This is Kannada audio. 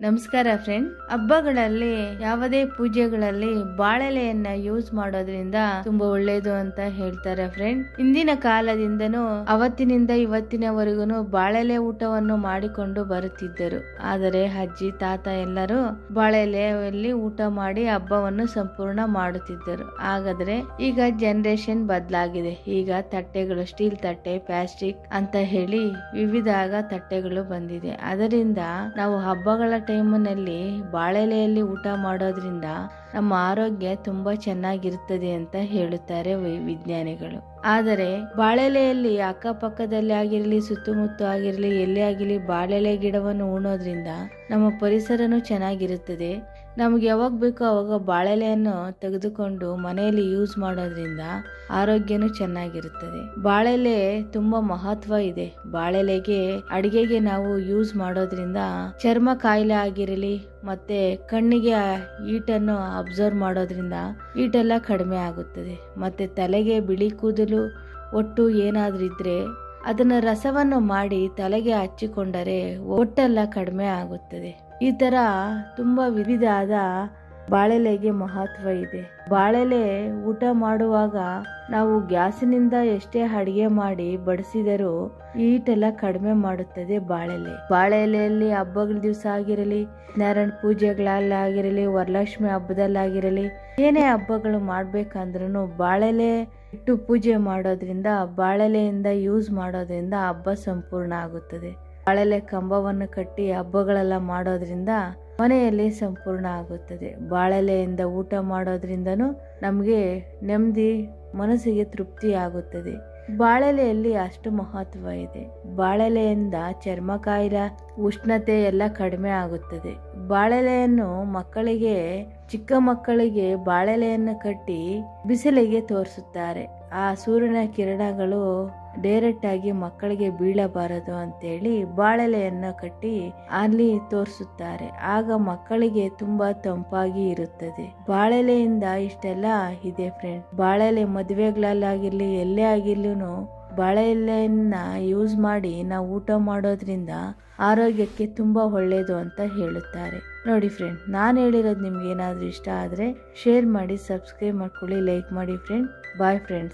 ನಮಸ್ಕಾರ ಫ್ರೆಂಡ್ ಹಬ್ಬಗಳಲ್ಲಿ, ಯಾವುದೇ ಪೂಜೆಗಳಲ್ಲಿ ಬಾಳೆಲೆಯನ್ನ ಯೂಸ್ ಮಾಡೋದ್ರಿಂದ ತುಂಬಾ ಒಳ್ಳೇದು ಅಂತ ಹೇಳ್ತಾರೆ ಫ್ರೆಂಡ್ ಇಂದಿನ ಕಾಲದಿಂದನೂ, ಅವತ್ತಿನಿಂದ ಇವತ್ತಿನವರೆಗೂ ಬಾಳೆಲೆ ಊಟವನ್ನು ಮಾಡಿಕೊಂಡು ಬರುತ್ತಿದ್ದರು. ಆದರೆ ಅಜ್ಜಿ, ತಾತ ಎಲ್ಲರೂ ಬಾಳೆಲೆಯಲ್ಲಿ ಊಟ ಮಾಡಿ ಹಬ್ಬವನ್ನು ಸಂಪೂರ್ಣ ಮಾಡುತ್ತಿದ್ದರು. ಹಾಗಾದ್ರೆ ಈಗ ಜನರೇಷನ್ ಬದಲಾಗಿದೆ. ಈಗ ತಟ್ಟೆಗಳು ಸ್ಟೀಲ್ ತಟ್ಟೆ ಪ್ಲಾಸ್ಟಿಕ್ ಅಂತ ಹೇಳಿ ವಿವಿಧ ತಟ್ಟೆಗಳು ಬಂದಿದೆ. ಅದರಿಂದ ನಾವು ಹಬ್ಬಗಳ ಟೈಮಿನಲ್ಲಿ ಬಾಳೆಲೆಯಲ್ಲಿ ಊಟ ಮಾಡೋದ್ರಿಂದ ನಮ್ಮ ಆರೋಗ್ಯ ತುಂಬಾ ಚೆನ್ನಾಗಿರುತ್ತದೆ ಅಂತ ಹೇಳುತ್ತಾರೆ ವಿಜ್ಞಾನಿಗಳು. ಆದರೆ ಬಾಳೆಲೆಯಲ್ಲಿ ಅಕ್ಕಪಕ್ಕದಲ್ಲಿ ಆಗಿರಲಿ, ಸುತ್ತಮುತ್ತ ಆಗಿರಲಿ, ಎಲ್ಲೇ ಆಗಿರಲಿ ಬಾಳೆಲೆ ಗಿಡವನ್ನು ಉಣೋದ್ರಿಂದ ನಮ್ಮ ಪರಿಸರನೂ ಚೆನ್ನಾಗಿರುತ್ತದೆ. ನಮ್ಗೆ ಯಾವಾಗ ಬೇಕೋ ಅವಾಗ ಬಾಳೆಲೆಯನ್ನು ತೆಗೆದುಕೊಂಡು ಮನೆಯಲ್ಲಿ ಯೂಸ್ ಮಾಡೋದ್ರಿಂದ ಆರೋಗ್ಯನೂ ಚೆನ್ನಾಗಿರುತ್ತದೆ. ಬಾಳೆಲೆ ತುಂಬಾ ಮಹತ್ವ ಇದೆ. ಬಾಳೆಲೆಗೆ, ಅಡಿಗೆಗೆ ನಾವು ಯೂಸ್ ಮಾಡೋದ್ರಿಂದ ಚರ್ಮ ಕಾಯಿಲೆ ಆಗಿರಲಿ, ಮತ್ತೆ ಕಣ್ಣಿಗೆ ಈಟನ್ನು ಅಬ್ಸರ್ವ್ ಮಾಡೋದ್ರಿಂದ ಈಟೆಲ್ಲ ಕಡಿಮೆ ಆಗುತ್ತದೆ. ಮತ್ತು ತಲೆಗೆ ಬಿಳಿ ಕೂದಲು ಒಟ್ಟು ಏನಾದರೂ ಇದ್ದರೆ ಅದನ್ನು ರಸವನ್ನು ಮಾಡಿ ತಲೆಗೆ ಹಚ್ಚಿಕೊಂಡರೆ ಒಟ್ಟೆಲ್ಲ ಕಡಿಮೆ ಆಗುತ್ತದೆ. ಈ ಥರ ತುಂಬಾ ವಿವಿಧಾದ ಬಾಳೆಲೆಗೆ ಮಹತ್ವ ಇದೆ. ಬಾಳೆಲೆ ಊಟ ಮಾಡುವಾಗ ನಾವು ಗ್ಯಾಸಿನಿಂದ ಎಷ್ಟೇ ಅಡಿಗೆ ಮಾಡಿ ಬಡಿಸಿದರೂ ಈಟೆಲ್ಲ ಕಡಿಮೆ ಮಾಡುತ್ತದೆ ಬಾಳೆಲೆ. ಬಾಳೆಲೆಯಲ್ಲಿ ಹಬ್ಬಗಳ ದಿವಸ ಆಗಿರಲಿ, ನಾರಾಯಣ ಪೂಜೆಗಳಲ್ಲಾಗಿರಲಿ ವರಲಕ್ಷ್ಮಿ ಹಬ್ಬದಲ್ಲಾಗಿರಲಿ ಏನೇ ಹಬ್ಬಗಳು ಮಾಡ್ಬೇಕಂದ್ರೂ ಬಾಳೆಲೆ ಇಟ್ಟು ಪೂಜೆ ಮಾಡೋದ್ರಿಂದ, ಬಾಳೆಲೆಯಿಂದ ಯೂಸ್ ಮಾಡೋದ್ರಿಂದ ಹಬ್ಬ ಸಂಪೂರ್ಣ ಆಗುತ್ತದೆ. ಬಾಳೆಲೆ ಕಂಬವನ್ನು ಕಟ್ಟಿ ಹಬ್ಬಗಳೆಲ್ಲ ಮಾಡೋದ್ರಿಂದ ಮನೆಯಲ್ಲಿ ಸಂಪೂರ್ಣ ಆಗುತ್ತದೆ. ಬಾಳೆಲೆಯಿಂದ ಊಟ ಮಾಡೋದ್ರಿಂದನೂ ನಮಗೆ ನೆಮ್ಮದಿ, ಮನಸ್ಸಿಗೆ ತೃಪ್ತಿ ಆಗುತ್ತದೆ. ಬಾಳೆಲೆಯಲ್ಲಿ ಅಷ್ಟು ಮಹತ್ವ ಇದೆ. ಬಾಳೆಲೆಯಿಂದ ಚರ್ಮ ಕಾಯಿಲೆ ಉಷ್ಣತೆ ಎಲ್ಲ ಕಡಿಮೆ ಆಗುತ್ತದೆ. ಬಾಳೆಲೆಯನ್ನು ಮಕ್ಕಳಿಗೆ, ಚಿಕ್ಕ ಮಕ್ಕಳಿಗೆ ಬಾಳೆಲೆಯನ್ನು ಕಟ್ಟಿ ಬಿಸಿಲಿಗೆ ತೋರಿಸುತ್ತಾರೆ. ಆ ಸೂರ್ಯನ ಕಿರಣಗಳು ಡೈರೆಕ್ಟ್ ಆಗಿ ಮಕ್ಕಳಿಗೆ ಬೀಳಬಾರದು ಅಂತೇಳಿ ಬಾಳೆಲೆಯನ್ನು ಕಟ್ಟಿ ಅಲ್ಲಿ ತೋರಿಸುತ್ತಾರೆ. ಆಗ ಮಕ್ಕಳಿಗೆ ತುಂಬಾ ತಂಪಾಗಿ ಇರುತ್ತದೆ. ಬಾಳೆಲೆಯಿಂದ ಇಷ್ಟೆಲ್ಲ ಇದೆ ಫ್ರೆಂಡ್ ಬಾಳೆಲೆ ಮದುವೆಗಳಲ್ಲಾಗಿರ್ಲಿ, ಎಲ್ಲೇ ಆಗಿರ್ಲೂ ಬಾಳೆಲೆಯನ್ನ ಯೂಸ್ ಮಾಡಿ ನಾವು ಊಟ ಮಾಡೋದ್ರಿಂದ ಆರೋಗ್ಯಕ್ಕೆ ತುಂಬಾ ಒಳ್ಳೆಯದು ಅಂತ ಹೇಳುತ್ತಾರೆ. ನೋಡಿ ಫ್ರೆಂಡ್ ನಾನು ಹೇಳಿರೋದು ನಿಮ್ಗೆ ಏನಾದರೂ ಇಷ್ಟ ಆದರೆ ಶೇರ್ ಮಾಡಿ ಸಬ್ಸ್ಕ್ರೈಬ್ ಮಾಡ್ಕೊಳ್ಳಿ ಲೈಕ್ ಮಾಡಿ ಫ್ರೆಂಡ್ ಬಾಯ್ ಫ್ರೆಂಡ್ಸ್